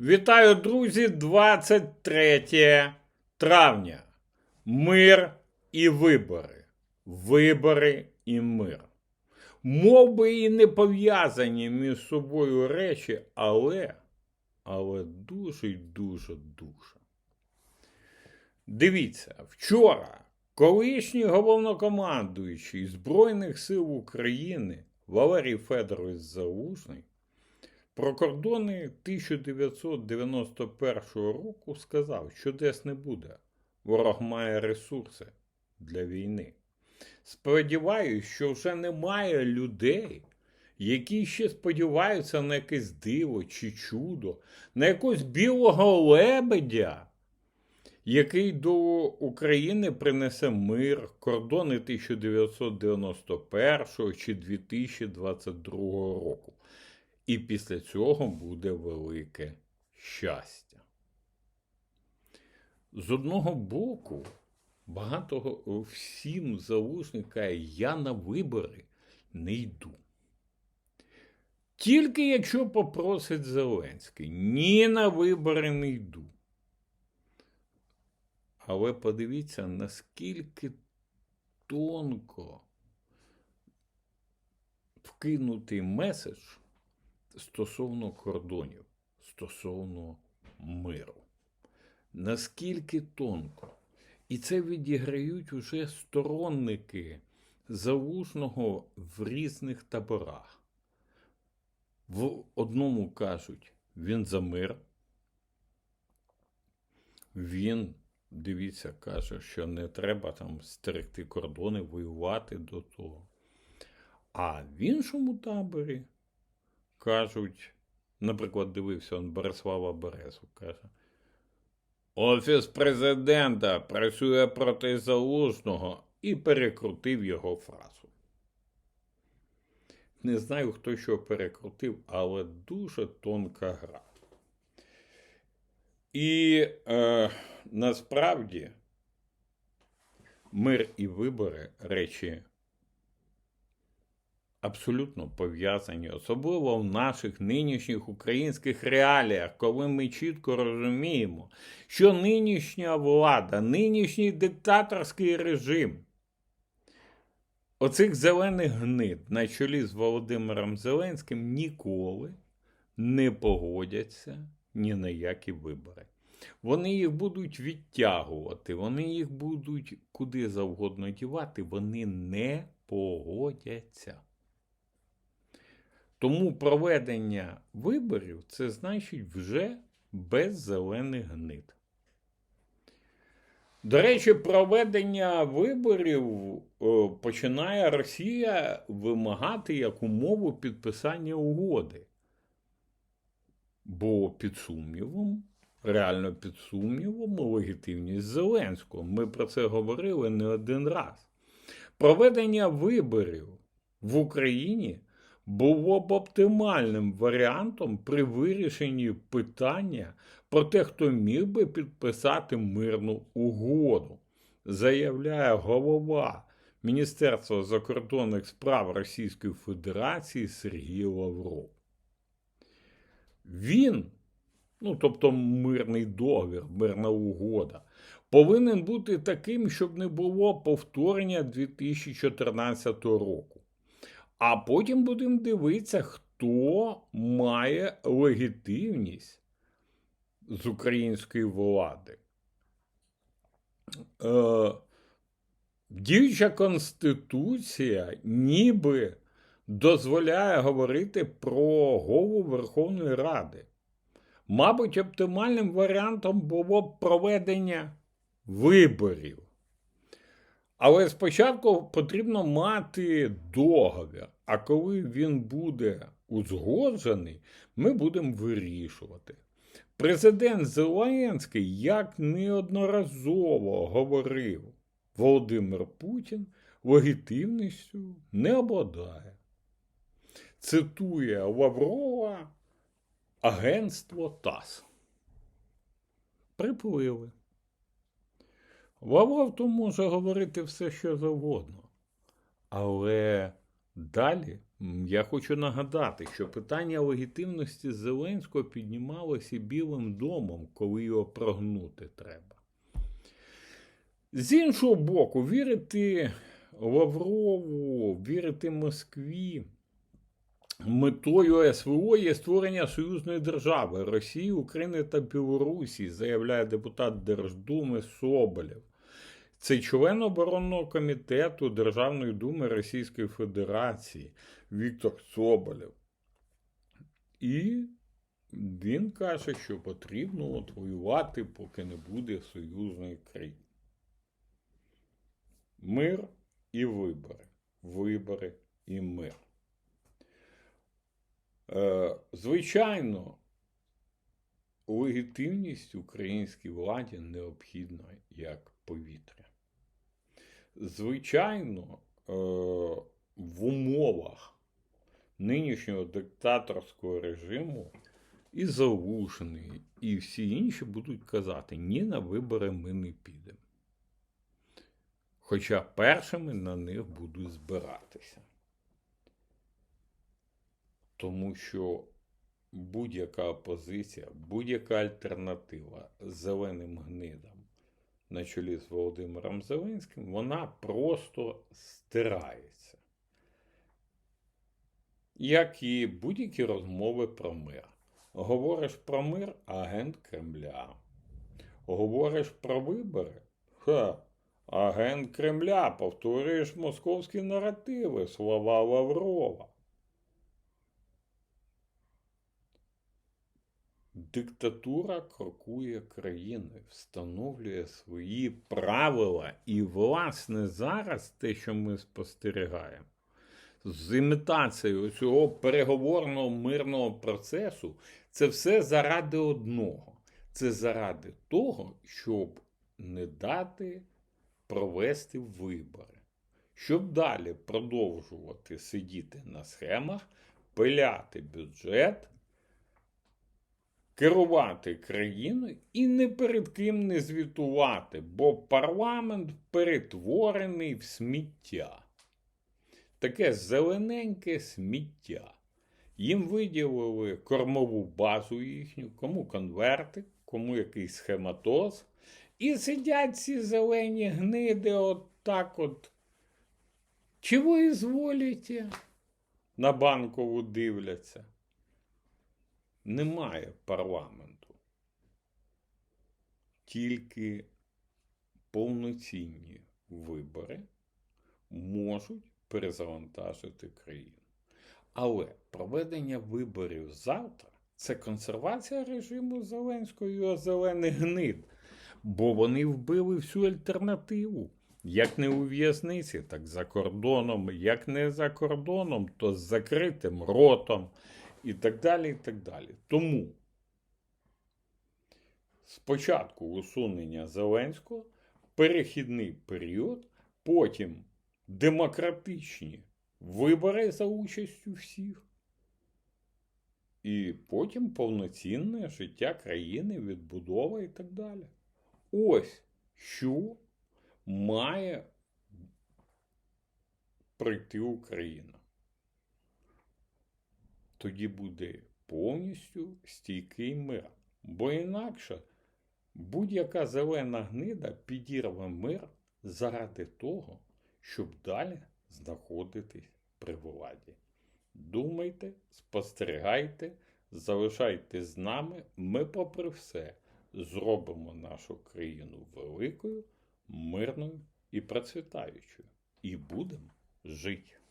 Вітаю, друзі! 23 травня. Мир і вибори. Вибори і мир. Мов би і не пов'язані між собою речі, але, але дуже й дуже дуже. Дивіться, вчора колишній головнокомандуючий Збройних сил України Валерій Федорович Залужний про кордони 1991 року сказав, що десь не буде. Ворог має ресурси для війни. Сподіваюсь, що вже немає людей, які ще сподіваються на якесь диво чи чудо, на якогось білого лебедя, який до України принесе мир, кордони 1991 чи 2022 року. І після цього буде велике щастя. З одного боку, багато всім залужник каже, я на вибори не йду. Тільки якщо попросить Зеленський, ні на вибори не йду. Але подивіться, наскільки тонко вкинутий меседж стосовно кордонів, стосовно миру. Наскільки тонко. І це відіграють уже сторонники залужного в різних таборах. В одному кажуть, він за мир. Він, дивіться, каже, що не треба там стерегти кордони, воювати до того. А в іншому таборі кажуть, наприклад, дивився он Борислава Березу, каже. Офіс президента працює проти залужного і перекрутив його фразу. Не знаю, хто що перекрутив, але дуже тонка гра. І е, насправді мир і вибори речі абсолютно пов'язані, особливо в наших нинішніх українських реаліях, коли ми чітко розуміємо, що нинішня влада, нинішній диктаторський режим оцих зелених гнид на чолі з Володимиром Зеленським ніколи не погодяться ні на які вибори. Вони їх будуть відтягувати, вони їх будуть куди завгодно дівати, вони не погодяться. Тому проведення виборів це значить вже без зелених гнид. До речі, проведення виборів починає Росія вимагати як умову підписання угоди. Бо під сумнівом, реально під сумнівом, легітимність Зеленського. Ми про це говорили не один раз. Проведення виборів в Україні було б оптимальним варіантом при вирішенні питання про те, хто міг би підписати мирну угоду, заявляє голова Міністерства закордонних справ Російської Федерації Сергій Лавров. Він, ну тобто мирний договір, мирна угода, повинен бути таким, щоб не було повторення 2014 року. А потім будемо дивитися, хто має легітимність з української влади. Е, Діюча Конституція ніби дозволяє говорити про голову Верховної Ради. Мабуть, оптимальним варіантом було б проведення виборів. Але спочатку потрібно мати договір, а коли він буде узгоджений, ми будемо вирішувати. Президент Зеленський, як неодноразово говорив Володимир Путін, легітимністю не обладає. Цитує Лаврова агентство ТАСС. Приплили. Лавров то може говорити все, що завгодно. Але Далі я хочу нагадати, що питання легітимності Зеленського піднімалося Білим домом, коли його прогнути треба. З іншого боку, вірити Лаврову, вірити Москві. Метою СВО є створення союзної держави Росії, України та Білорусі, заявляє депутат Держдуми Соболєв. Це член оборонного комітету Державної думи Російської Федерації Віктор Соболєв. І він каже, що потрібно от воювати, поки не буде союзної країни. Мир і вибори. Вибори і мир. Е, звичайно, легітимність українській владі необхідна як повітря. Звичайно, е, в умовах нинішнього диктаторського режиму і Залужний, і всі інші будуть казати, ні, на вибори ми не підемо. Хоча першими на них будуть збиратися. Тому що будь-яка опозиція, будь-яка альтернатива зеленим гнидам на чолі з Володимиром Зеленським, вона просто стирається. Як і будь-які розмови про мир. Говориш про мир агент Кремля. Говориш про вибори? Ха, агент Кремля, повторюєш московські наративи, слова Лаврова. Диктатура крокує країною, встановлює свої правила, і, власне, зараз те, що ми спостерігаємо, з імітацією цього переговорного мирного процесу, це все заради одного. Це заради того, щоб не дати провести вибори, щоб далі продовжувати сидіти на схемах, пиляти бюджет керувати країною і не перед ким не звітувати, бо парламент перетворений в сміття. Таке зелененьке сміття. Їм виділили кормову базу їхню, кому конвертик, кому якийсь схематоз. І сидять ці зелені гниди от так от. Чи ви изволите? На банкову дивляться немає парламенту. Тільки повноцінні вибори можуть перезавантажити країну. Але проведення виборів завтра це консервація режиму Зеленського і його зелених гнид, бо вони вбили всю альтернативу. Як не у в'язниці, так за кордоном, як не за кордоном, то з закритим ротом і так далі. і так далі. Тому спочатку усунення Зеленського, перехідний період, потім демократичні вибори за участю всіх, і потім повноцінне життя країни, відбудова і так далі. Ось що має прийти Україна тоді буде повністю стійкий мир. Бо інакше будь-яка зелена гнида підірве мир заради того, щоб далі знаходитись при владі. Думайте, спостерігайте, залишайтесь з нами. Ми, попри все, зробимо нашу країну великою, мирною і процвітаючою. І будемо жити.